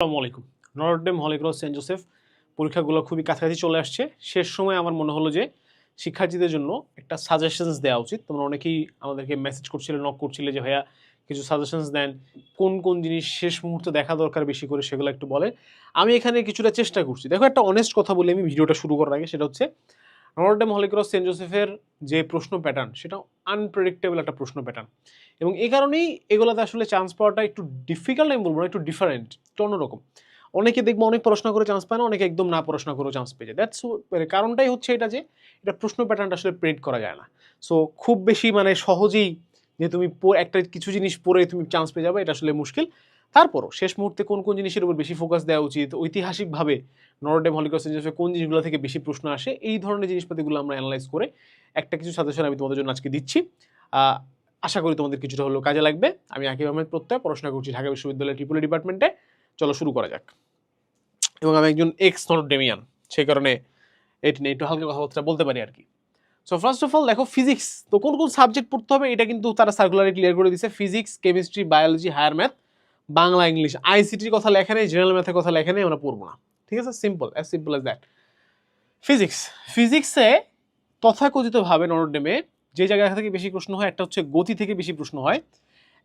আসসালামু আলাইকুম। Notre Dame Holy Cross Saint Joseph পরীক্ষাগুলো খুবই কাছাকাছি চলে আসছে। শেষ সময় আমার মনে হলো যে শিক্ষার্থীদের জন্য একটা সাজেশনস দেওয়া উচিত। তোমরা অনেকেই আমাদেরকে মেসেজ করছিলে নক করছিলে যে, ভাইয়া, কিছু সাজেশনস দেন। কোন কোন জিনিস শেষ মুহূর্তে দেখা দরকার বেশি করে সেগুলো একটু বলে আমি এখানে কিছুটা চেষ্টা করছি। দেখো, একটা অনেস্ট কথা বলে, আমি ভিডিওটা শুরু করার আগে, সেটা হচ্ছে নরডেম হলিক্রস সেন্ট জোসেফের যে প্রশ্ন প্যাটার্ন সেটা আনপ্রেডিক্টেবল একটা প্রশ্ন প্যাটার্ন এবং এই কারণেই এগুলোতে আসলে চান্স পাওয়াটা একটু ডিফিকাল্ট আমি বলব না, একটু ডিফারেন্ট একটু অন্যরকম। অনেকে দেখব অনেক পড়াশোনা করে চান্স পায় না, অনেকে একদম না পড়াশোনা করেও চান্স পেয়ে যায়। দ্যাটস কারণটাই হচ্ছে এটা যে, এটা প্রশ্ন প্যাটার্নটা আসলে প্রেড করা যায় না। সো খুব বেশি মানে সহজেই যে তুমি একটা কিছু জিনিস পড়ে তুমি চান্স পেয়ে যাবে, এটা আসলে মুশকিল। তারপরও শেষ মুহূর্তে কোন কোন জিনিসের উপর বেশি ফোকাস দেওয়া উচিত? ঐতিহাসিকভাবে নরডেম হলিকস কোন জিনিসগুলো থেকে বেশি প্রশ্ন আসে? এই ধরনের জিনিসপাতিগুলো আমরা অ্যানালাইজ করে একটা কিছু সাজেশন আমি তোমাদের জন্য আজকে দিচ্ছি। আশা করি তোমাদের কিছুটা হলেও কাজে লাগবে। আমি আকিব আহমেদ প্রত্যয়, পড়াশোনা করছি ঢাকা বিশ্ববিদ্যালয়ের ট্রিপুলি ডিপার্টমেন্টে চলো শুরু করা যাক। এবং আমি একজন এক্স নরডেমিয়ান সেই কারণে এটি নিয়ে একটু হালকা কথাবার্তা বলতে পারি আর কি। সো ফার্স্ট অফ অল দেখো ফিজিক্স তো কোন কোন সাবজেক্ট পড়তে হবে এটা কিন্তু তারা সার্কুলারে ক্লিয়ার করে দিচ্ছে physics chemistry biology higher math Bangla, English. আইসিটির কথা লেখা নেই জেনারেল ম্যাথের কথা লেখা নেই, আমরা পড়ব না। ঠিক আছে? Simple as simple as that physics ফিজিক্সে তথাকথিতভাবে নরডেমে যে জায়গা থেকে বেশি প্রশ্ন হয়, একটা হচ্ছে গতি থেকে বেশি প্রশ্ন হয়,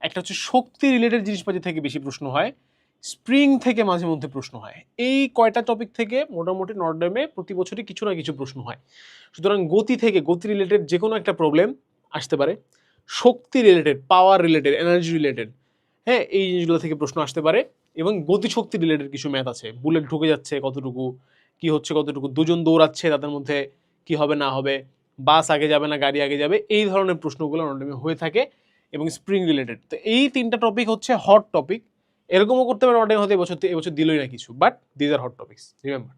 একটা হচ্ছে শক্তি রিলেটেড জিনিসপাতি থেকে বেশি প্রশ্ন হয় স্প্রিং থেকে মাঝে মধ্যে প্রশ্ন হয়। এই কয়টা টপিক থেকে মোটামুটি নর্ডেমে প্রতি বছরই কিছু না কিছু প্রশ্ন হয়। সুতরাং গতি থেকে, গতি রিলেটেড যে কোনো একটা প্রবলেম আসতে পারে। শক্তি related power related energy related হ্যাঁ এই জিনিসগুলো থেকে প্রশ্ন আসতে পারে এবং গতিশক্তি রিলেটেড কিছু ম্যাথ আছে। বুলেট ঢুকে যাচ্ছে কতটুকু, কি হচ্ছে কতটুকু, দুজন দৌড়াচ্ছে তাদের মধ্যে কি হবে না হবে বাস আগে যাবে না, গাড়ি আগে যাবে, এই ধরনের প্রশ্নগুলো নর্ডেমে হয়ে থাকে এবং স্প্রিং রিলেটেড তো এই তিনটা টপিক হচ্ছে হট টপিক এরকমও করতে পারে নর্ডেম হতে এবছর এবছর দিলই না কিছু but these are hot topics remember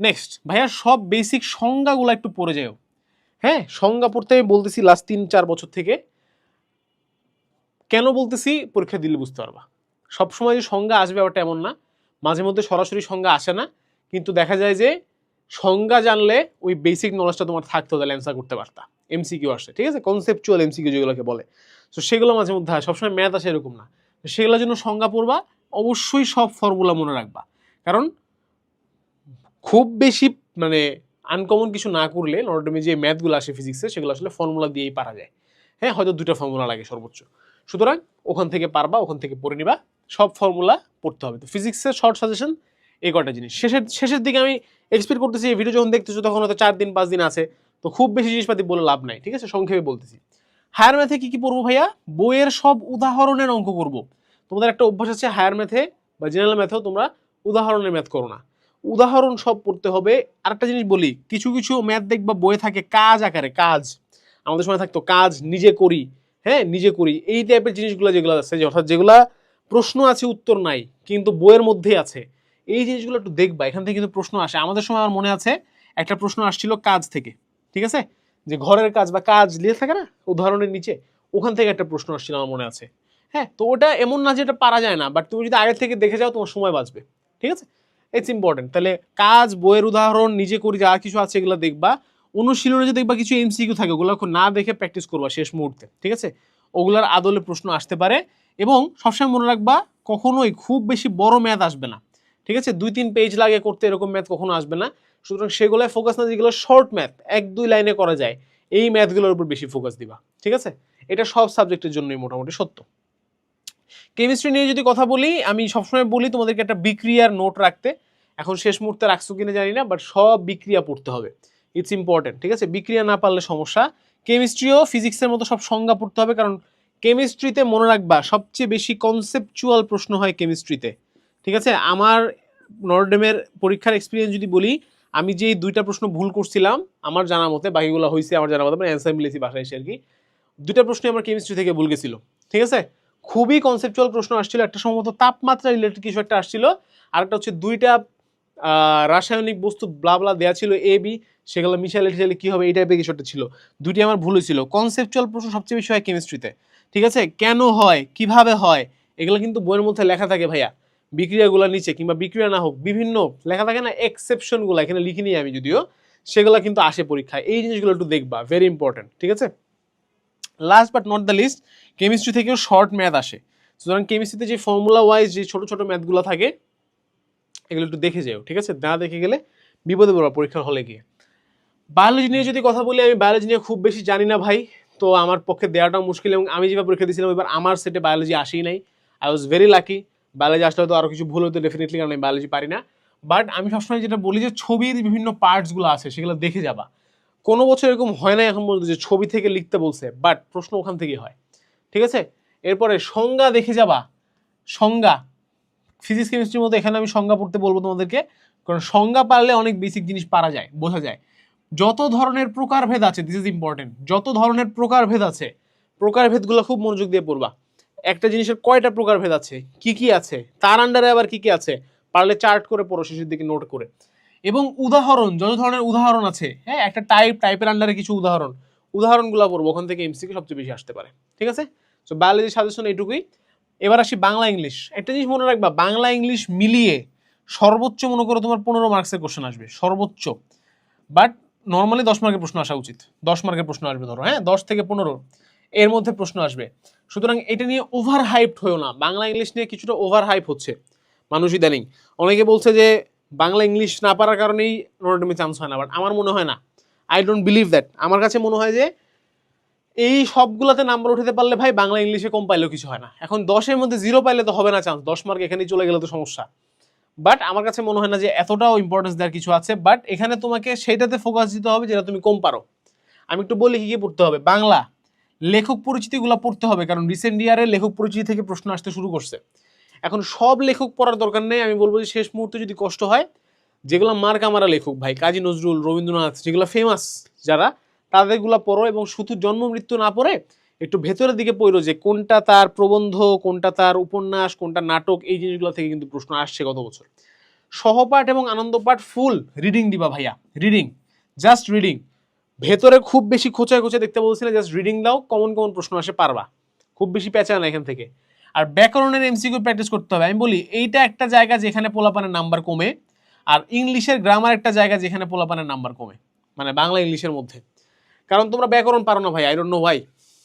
next ভাইয়া, সব বেসিক সংজ্ঞাগুলো একটু পড়ে যাও হ্যাঁ সংজ্ঞা পড়তে আমি বলতেছি লাস্ট তিন, চার বছর থেকে। কেন বলতেছি? পরীক্ষা দিলে বুঝতে পারবা। সবসময় যে সংজ্ঞা আসবে ব্যাপারটা এমন না। মাঝে মধ্যে সরাসরি সংজ্ঞা আসে না। কিন্তু দেখা যায় যে সংজ্ঞা জানলে ওই বেসিক নলেজটা তোমার থাকতো তাহলে অ্যান্সার করতে পারতা। এমসিকিউ আসে, ঠিক আছে? কনসেপচুয়াল এমসিকিউ যেগুলোকে বলে। তো সেগুলো মাঝে মধ্যে হয়। সবসময় ম্যাথ আসে এরকম না। সেগুলোর জন্য সংজ্ঞা পড়বা। অবশ্যই সব ফর্মুলা মনে রাখবা। কারণ খুব বেশি মানে আনকমন কিছু না করলে নর্ডমে যে ম্যাথগুলো আসে ফিজিক্সে সেগুলো আসলে ফর্মুলা দিয়েই পারা যায়। হ্যাঁ হয়তো দুটো ফর্মুলা লাগে সর্বোচ্চ। সুতরাং ওখান থেকে পারবা, ওখান থেকে পড়ে নিবা। সব ফর্মুলা পড়তে হবে। তো ফিজিক্সের শর্ট সাজেশন এই কটা জিনিস। শেষের শেষের দিকে আমি এক্সপেক্ট করতেছি, এই ভিডিও যখন দেখতেছো তখন হয়তো চার দিন, পাঁচ দিন আছে। তো খুব বেশি জিনিসপাতি বলে লাভ নাই, ঠিক আছে? সংক্ষেপে বলতেছি। হায়ার ম্যাথে কি কি পড়ব ভাইয়া? বইয়ের সব উদাহরণের অঙ্ক করব। তোমাদের একটা অভ্যাস আছে হায়ার ম্যাথে বা জেনারেল ম্যাথেও তোমরা উদাহরণের ম্যাথ করো না। উদাহরণ সব পড়তে হবে। আরেকটা জিনিস বলি, কিছু কিছু ম্যাথ দেখবা বইয়ে থাকে কাজ আকারে, কাজ। আমাদের সময় থাকতো কাজ নিজে করি। হ্যাঁ নিজে করি। এই টাইপের জিনিসগুলো যেগুলো আছে, যে অর্থাৎ যেগুলা প্রশ্ন আছে, উত্তর নাই, কিন্তু বইয়ের মধ্যেই আছে। এই জিনিসগুলো একটু দেখবা, এখান থেকে কিন্তু প্রশ্ন আসে। আমাদের সময় আমার মনে আছে, একটা প্রশ্ন আসছিল কাজ থেকে, ঠিক আছে? যে ঘরের কাজ বা কাজ লিয়ে থাকে না, উদাহরণের নিচে, ওখান থেকে একটা প্রশ্ন আসছিল আমার মনে আছে। হ্যাঁ তো ওটা এমন না যে এটা পারা যায় না বাট তুমি যদি আগে থেকে দেখে যাও, তোমার সময় বাঁচবে, ঠিক আছে? ইটস ইম্পর্টেন্ট তাহলে কাজ, বইয়ের উদাহরণ, নিজে করি, যা কিছু আছে এগুলো দেখবা। অনুশীলনে যে দেখবা কিছু এমসিকিউ থাকে ওগুলো না দেখে প্র্যাকটিস করবা শেষ মুহূর্তে, ঠিক আছে? ওগুলার আদলে প্রশ্ন আসতে পারে এবং সবসময় মনে রাখবা, কখনোই খুব বেশি বড় ম্যাথ আসবে না, ঠিক আছে? দুই তিন পেজ লাগে করতে এরকম ম্যাথ কখনো আসবে না। সুতরাং সেগুলোয় ফোকাস না যেগুলো শর্ট ম্যাথ, এক দুই লাইনে করা যায়। এই ম্যাথগুলোর উপর বেশি ফোকাস দিবা, ঠিক আছে? এটা সব সাবজেক্টের জন্যই মোটামুটি সত্য। কেমিস্ট্রি নিয়ে যদি কথা বলি, আমি সবসময় বলি তোমাদেরকে একটা বিক্রিয়ার নোট রাখতে। এখন শেষ মুহূর্তে রাখছো কিনা জানি না বাট সব বিক্রিয়া পড়তে হবে। ইটস ইম্পর্টেন্ট ঠিক আছে? বিক্রিয়া না পারলে সমস্যা। কেমিস্ট্রিও ফিজিক্সের মতো সব সংজ্ঞা পড়তে হবে, কারণ কেমিস্ট্রিতে মনে রাখবা, সবচেয়ে বেশি কনসেপচুয়াল প্রশ্ন হয় কেমিস্ট্রিতে ঠিক আছে? আমার নরডেমের পরীক্ষার এক্সপিরিয়েন্স যদি বলি, আমি যে দুইটা প্রশ্ন ভুল করছিলাম, আমার জানা মতে, বাকিগুলো হয়েছে আমার জানা মতে মানে অ্যান্সার মিলেছি বাসায় এসে আর কি, দুইটা প্রশ্নই আমার কেমিস্ট্রি থেকে ভুল গেছিল, ঠিক আছে? খুবই কনসেপচুয়াল প্রশ্ন আসছিল, একটা সম্ভবত তাপমাত্রা রিলেটেড কিছু একটা আসছিল, আরেকটা হচ্ছে দুইটা রাসায়নিক বস্তু ব্লা ব্লা দেওয়া ছিল এ বি সেগুলো মিশালে টিশালে কী হবে? এই টাইপের কিছু একটা ছিল। দুটি আমার ভুল হয়েছিল। কনসেপচুয়াল প্রশ্ন সবচেয়ে বেশি হয় কেমিস্ট্রিতে ঠিক আছে? কেন হয়? কীভাবে হয়? এগুলো কিন্তু বইয়ের মধ্যে লেখা থাকে ভাইয়া। বিক্রিয়াগুলো নিচে কিংবা বিক্রিয়া না হোক, বিভিন্ন লেখা থাকে না? এক্সেপশনগুলো এখানে লিখিনি আমি যদিও। সেগুলো কিন্তু আসে পরীক্ষায়। এই জিনিসগুলো একটু দেখবা। ভেরি ইম্পর্টেন্ট ঠিক আছে? Last but not the least chemistry থেকেও শর্ট ম্যাথ আসে। সুতরাং কেমিস্ট্রিতে যে ফর্মুলা ওয়াইজ যে ছোটো ছোটো ম্যাথগুলো থাকে এগুলো একটু দেখে যাও, ঠিক আছে? না দেখে গেলে বিপদে পড়বা পরীক্ষার হলে গিয়ে। বায়োলজি নিয়ে যদি কথা বলি, আমি বায়োলজি নিয়ে খুব বেশি জানি না ভাই। তো আমার পক্ষে দেওয়াটাও মুশকিল এবং আমি যেভাবে পরীক্ষা দিয়েছিলাম, এবার আমার সেটে বায়োলজি আসেই নাই। I was very lucky biology আসলে তো আরও কিছু ভুল হতো ডেফিনেটলি কারণ আমি বায়োলজি পারি না। বাট আমি সবসময় যেটা বলি যে ছবির বিভিন্ন পার্টসগুলো আছে, সেগুলো দেখে যাবা। কোনো বছর এরকম হয় না এখন পর্যন্ত যে ছবি থেকে লিখতে বলছে বাট প্রশ্ন ওখান থেকেই হয়। ঠিক আছে? এরপরে সংজ্ঞা দেখে যাবা। সংজ্ঞা। ফিজিক্স কেমিস্ট্রির মতো এখানে আমি সংজ্ঞা পড়তে বলব তোমাদেরকে, কারণ সংজ্ঞা পারলে অনেক বেসিক জিনিস পারা যায়, বোঝা যায়। যত ধরনের প্রকারভেদ আছে দিস ইজ ইম্পর্টেন্ট যত ধরনের প্রকারভেদ আছে, প্রকারভেদগুলো খুব মনোযোগ দিয়ে পড়বা। একটা জিনিসের কয়টা প্রকারভেদ আছে, কি কি আছে, তার আন্ডারে আবার কি কি আছে, পারলে চার্ট করে পড়ো, শেষের দিকে নোট করে। এবং উদাহরণ, যত ধরনের উদাহরণ আছে হ্যাঁ একটা টাইপ টাইপের আন্ডারে কিছু উদাহরণ, উদাহরণগুলো পড়ব, ওখান থেকে এমসিকে সবচেয়ে বেশি আসতে পারে, ঠিক আছে? সো বায়োলজি সাজেশন এইটুকুই। এবার আসি বাংলা ইংলিশ একটা জিনিস মনে রাখবা, বাংলা ইংলিশ মিলিয়ে সর্বোচ্চ মনে করো তোমার পনেরো মার্কসের কোশ্চেন আসবে, সর্বোচ্চ। বাট নর্মালি দশ মার্কের প্রশ্ন আসা উচিত। দশ মার্কের প্রশ্ন আসবে ধরো হ্যাঁ? দশ থেকে পনেরো। এর মধ্যে প্রশ্ন আসবে। সুতরাং এটা নিয়ে ওভার হাইপড হয়েও না। বাংলা ইংলিশ নিয়ে কিছুটা ওভার হাইপ হচ্ছে। মানুষ ইদানিং। অনেকে বলছে যে, বাংলা ইংলিশ না পারার কারণেই নোটামি চান্স হয় না। বাট আমার মনে হয় না। আই ডোন্ট বিলিভ দ্যাট আমার কাছে মনে হয় যে এই সবগুলোতে নাম্বার উঠাতে পারলে ভাই বাংলা ইংলিশে কম পাইলেও কিছু হয় না। এখন দশের মধ্যে জিরো পাইলে তো হবে না চান্স দশ মার্ক এখানেই চলে গেলে তো সমস্যা। বাট আমার কাছে মনে হয় না যে এতটাও ইম্পর্টেন্স দেওয়ার কিছু আছে বাট এখানে তোমাকে সেইটাতে ফোকাস দিতে হবে যেটা তুমি কম পারো। আমি একটু বলি কি কি পড়তে হবে। বাংলা, লেখক পরিচিতিগুলো পড়তে হবে, কারণ রিসেন্ট ইয়ারে লেখক পরিচিতি থেকে প্রশ্ন আসতে শুরু করছে। এখন সব লেখক পড়ার দরকার নেই, আমি বলব যে শেষ মুহূর্তে যদি কষ্ট হয়, যেগুলো মার্কা মারা লেখক, ভাই কাজী নজরুল, রবীন্দ্রনাথ, যেগুলো ফেমাস যারা তাদেরগুলো পড়ো এবং শুধু জন্ম মৃত্যু না পড়ে একটু ভেতরের দিকে পড়ো যে কোনটা তার প্রবন্ধ, কোনটা তার উপন্যাস, কোনটা নাটক, এই জিনিসগুলো থেকে কিন্তু প্রশ্ন আসছে গত বছর। সহপাঠ এবং আনন্দপাঠ ফুল রিডিং দিবা ভাইয়া রিডিং জাস্ট রিডিং ভেতরে খুব বেশি খোঁচায় খোঁচায় দেখতে বলছিলে জাস্ট রিডিং দাও কমন কমন প্রশ্ন আসে, পারবা। খুব বেশি পেঁচা না এখান থেকে। আর ব্যাকরণের এমসিকিউ প্র্যাকটিস করতে হবে। আমি বলি, এইটা একটা জায়গা যেখানে পোলাপানের নাম্বার কমে, আর ইংলিশের গ্রামার একটা জায়গা যেখানে পোলাপানের নাম্বার কমে মানে বাংলা ইংলিশের মধ্যে। কারণ তোমরা ব্যাকরণ পারো না ভাই আই নো ভাই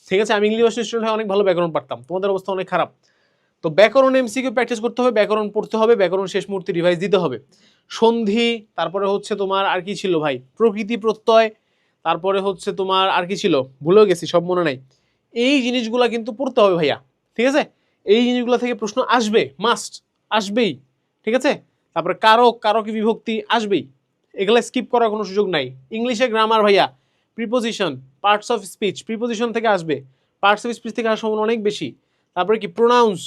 ঠিক আছে, আমি ইংলিশ স্টুডেন্ট হয়ে অনেক ভালো ব্যাকরণ পারতাম। তোমাদের অবস্থা অনেক খারাপ। তো ব্যাকরণ এমসিকিউ প্র্যাকটিস করতে হবে, ব্যাকরণ পড়তে হবে, ব্যাকরণ শেষ মুহূর্তে রিভাইজ দিতে হবে। সন্ধি, তারপরে হচ্ছে তোমার আর কি ছিল ভাই? প্রকৃতি প্রত্যয়, তারপরে হচ্ছে তোমার আর কি ছিল? ভুলেও গেছি, সব মনে নাই। এই জিনিসগুলো কিন্তু পড়তে হবে ভাইয়া। ঠিক আছে? এই জিনিসগুলো থেকে প্রশ্ন আসবে মাস্ট আসবেই। ঠিক আছে? তারপরে কারক, কারকি বিভক্তি আসবেই। এগুলো স্কিপ করার কোনো সুযোগ নাই। ইংলিশে গ্রামার ভাইয়া। Preposition parts of speech preposition থেকে আসবে পার্টস অফ স্পিচ থেকে আসার অনেক বেশি। তারপরে কি প্রোনাউন্স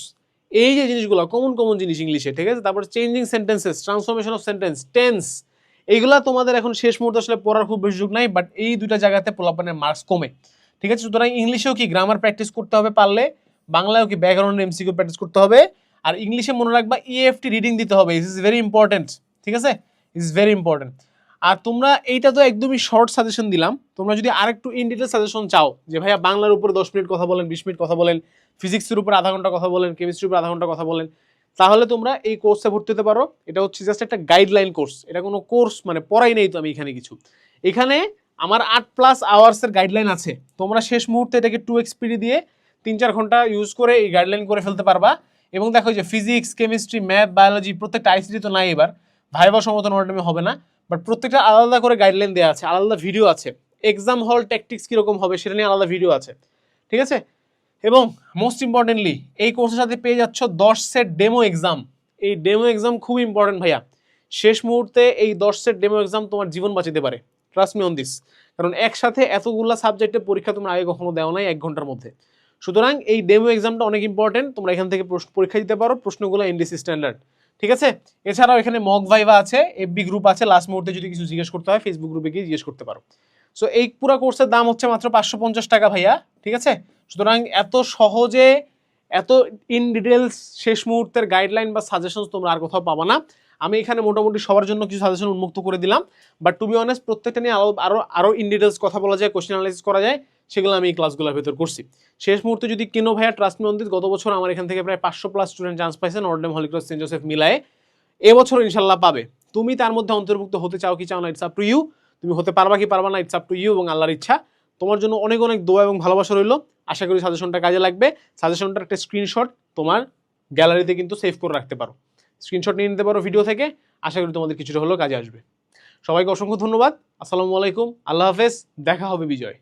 এই যে জিনিসগুলো কমন কমন জিনিস ইংলিশে ঠিক আছে? তারপরে changing sentences transformation of sentence tense এইগুলা তোমাদের এখন শেষ মুহূর্তে আসলে পড়ার খুব বেশি সুযোগ নাই বাট এই দুইটা জায়গাতে পোলাপানের মার্কস কমে। ঠিক আছে? সুতরাং ইংলিশেও কি গ্রামার প্র্যাকটিস করতে হবে পারলে, বাংলায়ও কি ব্যাকরণের এমসিকিউ প্র্যাকটিস করতে হবে, আর ইংলিশে মনে রাখবা E ইএফটি রিডিং দিতে হবে ইস ইজ ভেরি ইম্পর্টেন্ট ঠিক আছে? ইজ ভেরি ইম্পর্টেন্ট আর তোমরা এইটা তো একদমই শর্ট সাজেশন দিলাম। তোমরা যদি আরেকটু ইন ডিটেল সাজেশন চাও যে ভাইয়া বাংলার উপরে দশ মিনিট কথা বলেন, বিশ মিনিট কথা বলেন ফিজিক্সের উপর আধা ঘণ্টা কথা বলেন কেমিস্ট্রির উপর আধা ঘণ্টা কথা বলেন, তাহলে তোমরা এই কোর্সে ভর্তি হতে পারো। এটা হচ্ছে জাস্ট একটা গাইডলাইন কোর্স এটা কোনো কোর্স মানে পড়াই নেই তো আমি এখানে কিছু। এখানে আমার আট প্লাস আওয়ার্সের গাইডলাইন আছে। তোমরা শেষ মুহূর্তে এটাকে টু এক্সপিডি দিয়ে তিন চার ঘণ্টা ইউজ করে এই গাইডলাইন করে ফেলতে পারবা। এবং দেখো যে ফিজিক্স কেমিস্ট্রি ম্যাথ বায়োলজি প্রত্যেকটা আইসিটি তো নাই এবার। ভাইবা সমতন অনাটমি হবে না। বাট প্রত্যেকটা আলাদা করে গাইডলাইন দেওয়া আছে, আলাদা ভিডিও আছে। এক্সাম হল ট্যাকটিক্স কীরকম হবে সেটা নিয়ে আলাদা ভিডিও আছে। ঠিক আছে? এবং মোস্ট ইম্পর্টেন্টলি এই কোর্সের সাথে পেয়ে যাচ্ছ দশ সেট ডেমো এক্সাম এই ডেমো এক্সাম খুব ইম্পর্টেন্ট ভাইয়া। শেষ মুহূর্তে এই দশ সেট ডেমো এক্সাম তোমার জীবন বাঁচাতে পারে। ট্রাস্ট মি অন দিস কারণ একসাথে এতগুলা সাবজেক্টের পরীক্ষা তোমরা আগে কখনো দেওয়া নাই এক ঘণ্টার মধ্যে। সুতরাং এই ডেমো এক্সামটা অনেক ইম্পর্টেন্ট তোমরা এখান থেকে পরীক্ষা দিতে পারো প্রশ্নগুলো এনডিসি স্ট্যান্ডার্ড ঠিক আছে? এছাড়াও এখানে মক ভাইভা আছে এফবি গ্রুপ আছে। লাস্ট মুহূর্তে যদি কিছু জিজ্ঞেস করতে হয় ফেসবুক গ্রুপে গিয়ে জিজ্ঞেস করতে পারো। সো এই পুরো কোর্সের দাম হচ্ছে মাত্র পাঁচশো পঞ্চাশ টাকা ভাইয়া, ঠিক আছে? সুতরাং এত সহজে, এত ইন ডিটেলস শেষ মুহূর্তের গাইডলাইন বা সাজেশন তোমরা আর কোথাও পাবা না। আমি এখানে মোটামুটি সবার জন্য কিছু সাজেশন উন্মুক্ত করে দিলাম। বাট টু বি অনেস্ট প্রত্যেকটা নিয়ে আরও আরও আরও ইন ডিটেলস কথা বলা যায় কোশ্চেন অ্যানালাইসিস করা যায়। সেগুলো আমি এই ক্লাসগুলোর ভেতর করছি। শেষ মুহূর্তে যদি কেনো ভাইয়া ট্রাস্ট মন্দির গত বছর আমার এখান থেকে প্রায় পাঁচশো প্লাস স্টুডেন্ট চান্স পাইছে নর্ডেম হলিক্রস সেন্ট জোসেফ মিলায়ে। এবছর ইনশাল্লাহ পাবে। তুমি তার মধ্যে অন্তর্ভুক্ত হতে চাও কি চাও না ইটস আপ টু ইউ তুমি হতে পারবা কি পারবা না ইটস আপ টু ইউ এবং আল্লাহর ইচ্ছা। তোমার জন্য অনেক অনেক দোয়া এবং ভালোবাসা রইল। আশা করি সাজেশনটা কাজে লাগবে। সাজেশনটার একটা স্ক্রিনশট তোমার গ্যালারিতে কিন্তু সেভ করে রাখতে পারো। স্ক্রিনশট নিয়ে নিতে পারো ভিডিও থেকে। আশা করি তোমাদের কিছুটা হলেও কাজে আসবে। সবাইকে অসংখ্য ধন্যবাদ। আসসালামু আলাইকুম। আল্লাহ হাফেজ। দেখা হবে বিজয়।